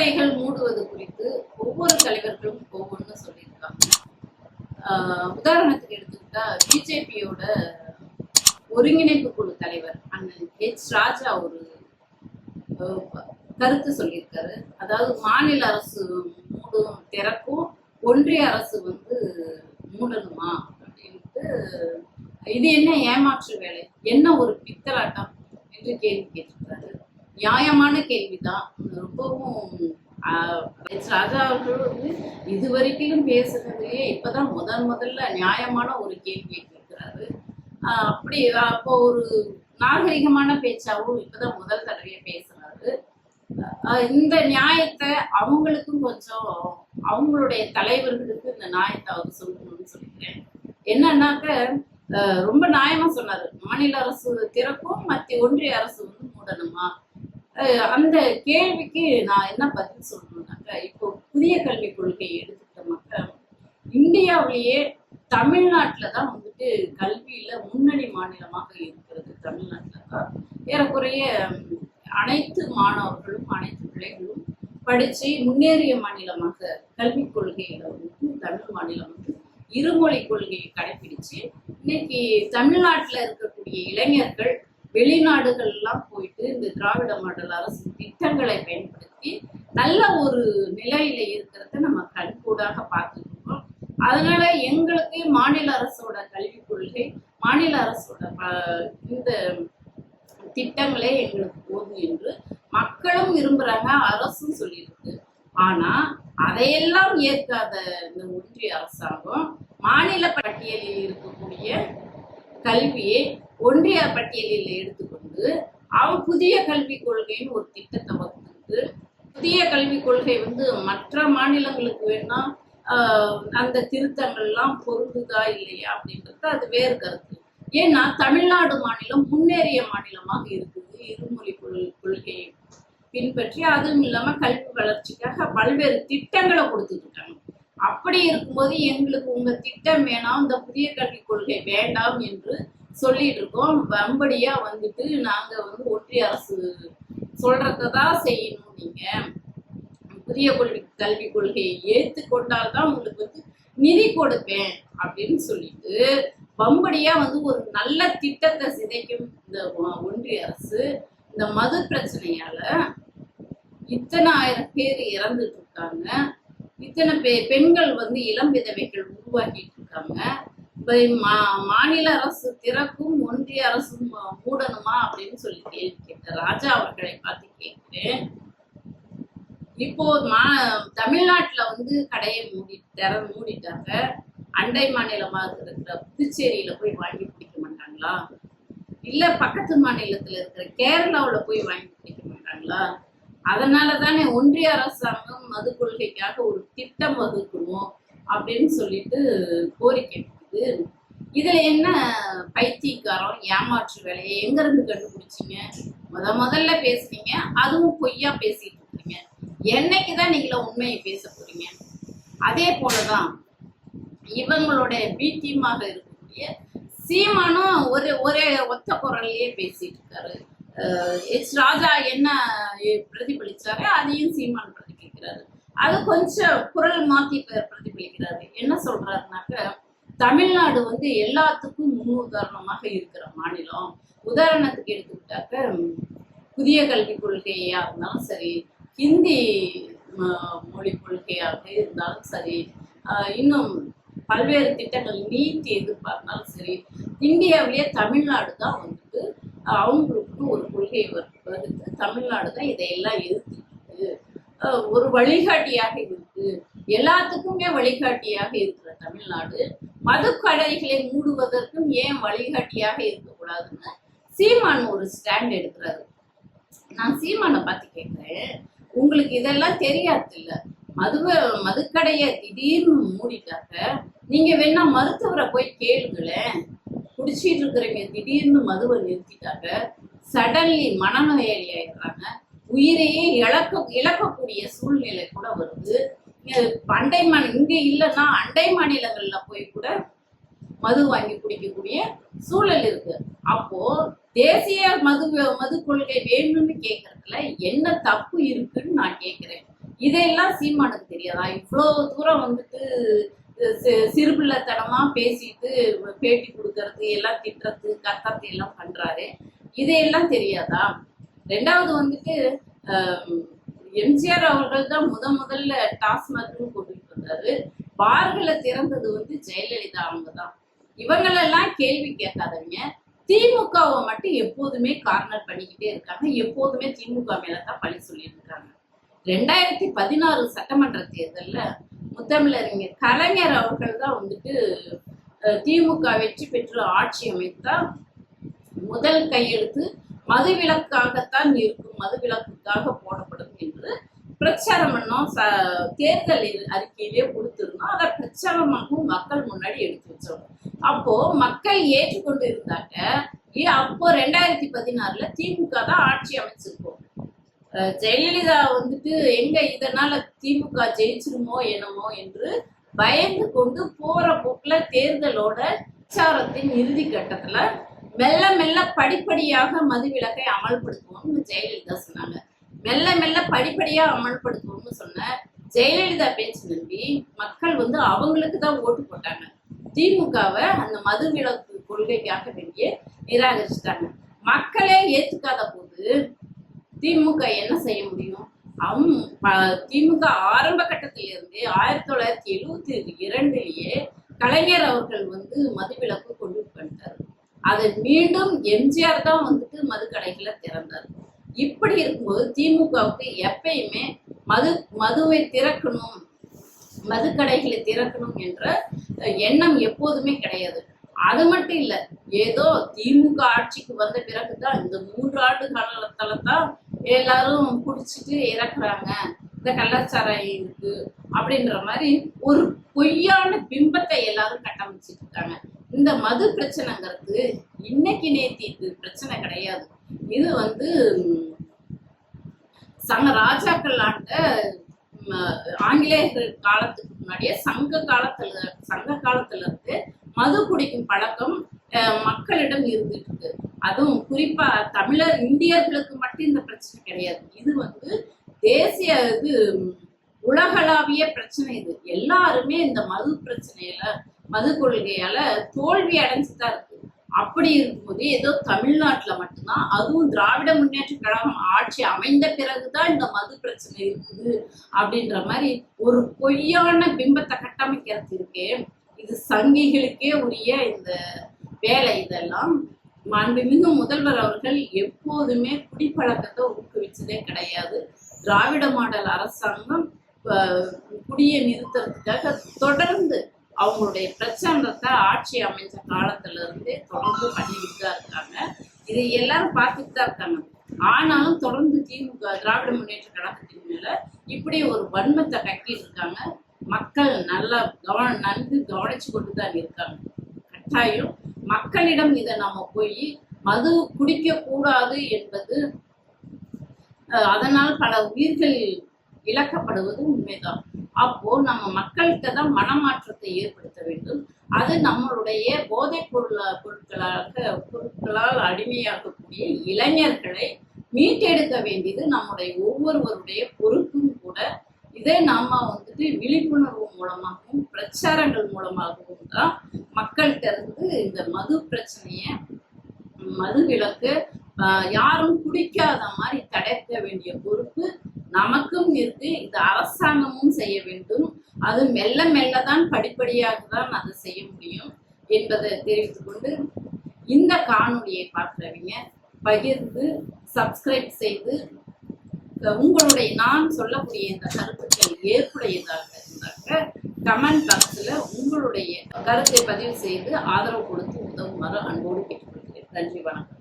கடைகள் மூடுவது குறித்து ஒவ்வொரு தலைவர்களும் ஒவ்வொன்று சொல்லியிருக்காங்க. உதாரணத்துக்கு எடுத்துக்கிட்டா பிஜேபியோட ஒருங்கிணைப்பு குழு தலைவர் அண்ணன் ஹெச் ராஜா ஒரு கருத்து சொல்லியிருக்காரு. அதாவது மாநில அரசு மூடும் திறக்கும் ஒன்றிய அரசு வந்து மூடணுமா அப்படின்ட்டு இது என்ன ஏமாற்று வேலை? என்ன ஒரு பித்தலாட்டம்? என்று கேள்வி கேட்டிருக்காரு. நியாயமான கேள்விதான். ரொம்பவும் ராஜா அவர்கள் வந்து இதுவரைக்கும் பேசுனதுலயே இப்பதான் முதல் முதல்ல நியாயமான ஒரு கேள்வியை கேட்கிறாரு. அப்படி அப்போ ஒரு நாகரிகமான பேச்சாவும் இப்பதான் முதல் தடவையே பேசுறாரு. ஆஹ், இந்த நியாயத்தை அவங்களுக்கும் கொஞ்சம் அவங்களுடைய தலைவர்களுக்கு இந்த நியாயத்தை அவர் சொல்லணும்னு சொல்லிக்கிறேன். என்னன்னாக்க ஆஹ், ரொம்ப நியாயமா சொன்னாரு. மாநில அரசு திறக்கும் மத்திய ஒன்றிய அரசு வந்து மூடணுமா? அந்த கேள்விக்கு நான் என்ன பதில் சொல்லணும்னாக்கா இப்போ புதிய கல்விக் கொள்கையை எடுத்துக்கிட்டோம்னாக்கா இந்தியாவிலேயே தமிழ்நாட்டில் தான் வந்துட்டு கல்வியில் முன்னணி மாநிலமாக இருக்கிறது தமிழ்நாட்டில் தான். ஏறக்குறைய அனைத்து மாணவர்களும் அனைத்து பிள்ளைகளும் படித்து முன்னேறிய மாநிலமாக கல்விக் கொள்கையில் வந்து தமிழ் மாநிலம் வந்து இருமொழி கொள்கையை கடைபிடிச்சு இன்னைக்கு தமிழ்நாட்டில் இருக்கக்கூடிய இளைஞர்கள் வெளிநாடுகள்லாம் போயிட்டு இந்த திராவிட மாடல் அரசு திட்டங்களை பயன்படுத்தி நல்ல ஒரு நிலையில இருக்கிறத நம்ம கண்கூடாக பார்த்துருக்கோம் அதனால எங்களுக்கு மாநில அரசோட கல்விக் கொள்கை மாநில அரசோட இந்த திட்டங்களே எங்களுக்கு போதும் என்று மக்களும் விரும்புறாங்க அரசும் சொல்லியிருக்கு. ஆனா அதையெல்லாம் ஏற்காத இந்த ஒன்றிய அரசாங்கம் மாநில பட்டியலில் இருக்கக்கூடிய கல்வியை ஒன்றிய பட்டியலில் எடுத்துக்கொண்டு அவன் புதிய கல்விக் கொள்கைன்னு ஒரு திட்டத்தை வகுத்து புதிய கல்விக் கொள்கை வந்து மற்ற மாநிலங்களுக்கு வேணா அந்த திருத்தங்கள்லாம் பொருந்துதா இல்லையா அப்படின்றது அது வேறு கருத்து. ஏன்னா தமிழ்நாடு மாநிலம் முன்னேறிய மாநிலமாக இருக்குது இருமொழி கொள் கொள்கையை பின்பற்றி அதுவும் இல்லாம கல்வி வளர்ச்சிக்காக பல்வேறு திட்டங்களை கொடுத்துட்டு இருக்காங்க. அப்படி இருக்கும்போது எங்களுக்கு உங்க திட்டம் வேணாம் இந்த புதிய கல்விக் கொள்கை வேண்டாம் என்று சொல்லிட்டு இருக்கோம் வம்படியா வந்துட்டு நாங்க வந்து ஒன்றிய அரசு சொல்றதான் செய்யணும் நீங்க. புதிய கொள்கை கல்விக் கொள்கையை ஏற்றுக்கொண்டால் தான் உங்களுக்கு வந்து நிதி கொடுப்பேன் அப்படின்னு சொல்லிட்டு வம்படியா வந்து ஒரு நல்ல திட்டத்தை சிதைக்கும் இந்த ஒன்றிய அரசு இந்த மது பிரச்சனையால இத்தனை ஆயிரம் பேர் இறந்துட்டு இருக்காங்க. இத்தனை பெ பெண்கள் வந்து இளம் விதவைகள் உருவாக்கிட்டு இருக்காங்க மா- மாநில அரசு திறக்கும் ஒன்றிய அரசு மூடணுமா அப்படின்னு சொல்லி கேள்வி கேட்ட ராஜா அவர்களை பார்த்து கேட்கிறேன். இப்போ மா தமிழ்நாட்டில் வந்து கடையை மூடி திற மூடிட்டாங்க. அண்டை மாநிலமாக இருக்கிற புதுச்சேரியில போய் வாங்கி பிடிக்க மாட்டாங்களா? இல்ல பக்கத்து மாநிலத்துல இருக்கிற கேரளாவில் போய் வாங்கி பிடிக்க மாட்டாங்களா? அதனால தானே ஒன்றிய அரசாங்கம் மது கொள்கைக்காக ஒரு திட்டம் வகுக்கணும் அப்படின்னு சொல்லிட்டு கோரிக்கை இருக்குது. இதுல என்ன பைத்தியக்காரம் ஏமாற்று வேலையை எங்க இருந்து கண்டுபிடிச்சீங்க? முத முதல்ல பேசுனீங்க அதுவும் பொய்யா பேசிட்டு இருக்கீங்க. என்னைக்குதான் நீங்கள உண்மையை பேச போறீங்க? அதே போலதான் இவங்களுடைய பி டீமாக இருக்கக்கூடிய சீமானும் ஒரு ஒரே ஒத்த குரல்லையே பேசிட்டு இருக்காரு. எச் ராஜா என்ன பிரதிபலிச்சாரு அதையும் சீமான் பிரதிபலிக்கிறாரு. அது கொஞ்சம் குரல் மாத்தி பிரதிபலிக்கிறாரு. என்ன சொல்றாருனாக்க தமிழ்நாடு வந்து எல்லாத்துக்கும் முன் உதாரணமாக இருக்கிற மாநிலம். உதாரணத்துக்கு எடுத்துக்கிட்டாக்க புதிய கல்விக் கொள்கையா இருந்தாலும் சரி ஹிந்தி மொழி கொள்கையாக இருந்தாலும் சரி இன்னும் பல்வேறு திட்டங்கள் நீட் எதிர்பார்த்தாலும் சரி இந்தியாவிலேயே தமிழ்நாடு தான் வந்துட்டு அவங்களுக்கு ஒரு கொள்கை வகு- தமிழ்நாடு தான் இதையெல்லாம் எதிர்த்து ஒரு வழிகாட்டியாக இருக்கு. எல்லாத்துக்குமே வழிகாட்டியாக இருக்கிற தமிழ்நாடு மதுக்கடைகளை மூடுவதற்கும் ஏன் வழிகாட்டியாக இருக்கக்கூடாதுன்னு சீமான் ஒரு ஸ்டாண்ட் எடுக்கிறாரு. நான் சீமானை பார்த்து கேட்குறேன். உங்களுக்கு இதெல்லாம் தெரியாது இல்ல மதுவ மதுக்கடையை திடீர்னு மூடிட்டாக்க நீங்க வேணா மருத்துவரை போய் கேளுங்களேன். குடிச்சிட்டு இருக்கிறவங்க திடீர்னு மதுவை நிறுத்திட்டாக்க சடன்லி மனநோயாளி ஆயிடுறாங்க உயிரையே இழக்க இழக்கக்கூடிய சூழ்நிலை கூட வருது. பண்டை அண்டை மாநில இங்க இல்லைன்னா அண்டை மாநிலங்கள்ல போய் கூட மது வாங்கி குடிக்கக்கூடிய சூழல் இருக்கு. அப்போ தேசிய மது மது கொள்கை வேணும்னு கேட்கறதுல என்ன தப்பு இருக்குன்னு நான் கேட்கிறேன் இதையெல்லாம் சீமானுக்கு தெரியாதா? இவ்வளோ தூரம் வந்துட்டு சிறுபிள்ளைத்தனமா பேசிட்டு பேட்டி கொடுக்கறது எல்லாம் திட்டுறது கத்தறது எல்லாம் பண்றாரு. இதையெல்லாம் தெரியாதா? ரெண்டாவது வந்துட்டு எம்ஜிஆர் அவர்கள் தான் முத முதல்ல டாஸ்மாக்னு கூட்டிட்டு வந்தாரு. பார்களை திறந்தது வந்து ஜெயலலிதா அவங்க தான். இவங்களெல்லாம் கேள்வி கேட்காதவங்க. திமுகவை மட்டும் எப்போதுமே கார்னர் பண்ணிக்கிட்டே இருக்காங்க. எப்போதுமே திமுக மேல தான் பழி சொல்லிட்டு இருக்காங்க ரெண்டாயிரத்தி பதினாறு சட்டமன்ற தேர்தல்ல முத்தமிழறிஞர் கலைஞர் அவர்கள் தான் வந்துட்டு அஹ், திமுக வெற்றி பெற்று ஆட்சி அமைத்தா முதல் கையெழுத்து மதுவிலக்காகத்தான் இருக்கும் மதுவிலக்குக்காக போடப்படும் என்று பிரச்சாரம் பண்ணோம் ச தேர்தல் அறிக்கையிலே கொடுத்துருந்தோம். அதை பிரச்சாரமாகவும் மக்கள் முன்னாடி எடுத்து வச்சோம். அப்போ மக்கள் ஏற்றுக்கொண்டு இருந்தாங்க ஏ, அப்போ ரெண்டாயிரத்தி பதினாறுல திமுக தான் ஆட்சி அமைச்சிருக்கோம். ஜெயலலிதா வந்துட்டு எங்க இதனால திமுக ஜெயிச்சிருமோ என்னமோ என்று பயந்து கொண்டு போற போக்குல தேர்தலோட பிரச்சாரத்தின் இறுதி கட்டத்துல மெல்ல மெல்ல படிப்படியாக மதுவிலக்கை அமல்படுத்துவோம்னு ஜெயலலிதா சொன்னாங்க. மெல்ல மெல்ல படிப்படியா அமல்படுத்துவோம்னு சொன்ன ஜெயலலிதா பேச்சு நம்பி மக்கள் வந்து அவங்களுக்கு தான் ஓட்டு போட்டாங்க. திமுகவை அந்த மது விலக்கு கொள்கைக்காக வேண்டிய நிராகரிச்சிட்டாங்க. மக்களே ஏத்துக்காத போது திமுக என்ன செய்ய முடியும்? அம் திமுக ஆரம்ப கட்டத்திலிருந்தே ஆயிரத்தி தொள்ளாயிரத்தி எழுவத்தி இரண்டுலயே கலைஞர் அவர்கள் வந்து மதுவிலக்கு கொண்டு வந்துட்டாரு. அதை மீண்டும் எம்ஜிஆர் தான் வந்துட்டு மதுக்கடைகளை திறந்தார். இப்படி இருக்கும்போது திமுகவுக்கு எப்பயுமே மது மதுவை திறக்கணும் மதுக்கடைகளை திறக்கணும் என்ற எண்ணம் எப்போதுமே கிடையாது. அது மட்டும் இல்ல ஏதோ திமுக ஆட்சிக்கு வந்த பிறகுதான் இந்த மூன்று ஆண்டு காலத்துல தான் எல்லாரும் குடிச்சிட்டு இறக்குறாங்க. இந்த கலாச்சாரம் இருக்கு அப்படின்ற மாதிரி ஒரு பொய்யான பிம்பத்தை எல்லாரும் கட்டமைச்சிட்டு இருக்காங்க. இந்த மது பிரச்சனைங்கிறது இன்னைக்கு நேத்தி இது பிரச்சனை கிடையாது. இது வந்து சங்க ராஜாக்கள் ஆண்ட ஆங்கிலேயர்கள் காலத்துக்கு முன்னாடியே சங்க காலத்துல சங்க காலத்துல இருந்து மது குடிக்கும் பழக்கம் அஹ், மக்களிடம் இருந்துட்டு இருக்கு. அதுவும் குறிப்பா தமிழர் இந்தியர்களுக்கு மட்டும் இந்த பிரச்சனை கிடையாது. இது வந்து தேசிய இது உலகளாவிய பிரச்சனை இது. எல்லாருமே இந்த மது பிரச்சனையில மது கொள்கையால தோல்வி அடைஞ்சுதான் இருக்கு. அப்படி இருக்கும்போது ஏதோ தமிழ்நாட்டுல மட்டும்தான் அதுவும் திராவிட முன்னேற்ற கழகம் ஆட்சி அமைந்த பிறகுதான் இந்த மது பிரச்சனை இருக்குது அப்படின்ற மாதிரி ஒரு பொய்யான பிம்பத்தை கட்டமைக்கிறது இருக்கே. இது சங்கிகளுக்கே உரிய இந்த வேலை இதெல்லாம். மாண்புமிகு முதல்வர் அவர்கள் எப்போதுமே குடிப்பழக்கத்தை ஊக்குவிச்சதே கிடையாது. திராவிட மாடல் அரசாங்கம் குடியை நிறுத்துறதுக்காக தொடர்ந்து அவங்களுடைய பிரச்சாரத்தை ஆட்சி அமைஞ்ச காலத்துல இருந்தே தொடர்ந்து பண்ணிக்கிட்டு தான் இருக்காங்க. இதை எல்லாரும் பார்த்துட்டு தான் இருக்காங்க. ஆனாலும் தொடர்ந்து திமுக திராவிட முன்னேற்ற கழகத்தின் மேல இப்படி ஒரு வன்மத்தை கட்டிட்டு இருக்காங்க. மக்கள் நல்லா கவன நன்கு கவனிச்சு கொண்டு தான் இருக்காங்க. கட்டாயம் மக்களிடம் இதை நம்ம போய் மது குடிக்க கூடாது என்பது அதனால் பல உயிர்கள் விளக்கப்படுவது உண்மைதான். அப்போ நம்ம மக்கள்கிட்ட தான் மனமாற்றத்தை ஏற்படுத்த வேண்டும். அது நம்மளுடைய போதைப் பொருள பொருட்களாக பொருட்களால் அடிமையாகக்கூடிய இளைஞர்களை மீட்டெடுக்க வேண்டியது நம்முடைய ஒவ்வொருவருடைய பொறுப்பும் கூட. இதை நாம வந்துட்டு விழிப்புணர்வு மூலமாகவும் பிரச்சாரங்கள் மூலமாகவும் தான் மக்கள்கிட்ட இருந்து இந்த மது பிரச்சனைய மது விளக்கு ஆஹ், யாரும் குடிக்காத மாதிரி தடைக்க வேண்டிய பொறுப்பு நமக்கும் இருக்கு இது அரசாங்கமும் செய்ய வேண்டும். அது மெல்ல மெல்ல தான் படிப்படியாக தான் அதை செய்ய முடியும் என்பதை தெரிவித்து கொண்டு இந்த காணொலியை பார்க்குறவங்க பகிர்ந்து சப்ஸ்கிரைப் செய்து உங்களுடைய நான் சொல்லக்கூடிய இந்த கருத்துக்கள் ஏற்புடையதாக இருந்தாக்க கமெண்ட் பாக்ஸில் உங்களுடைய கருத்தை பதிவு செய்து ஆதரவு கொடுத்து உதவுமாறு அன்போடு கேட்டுக்கொள்கிறேன். நன்றி வணக்கம்.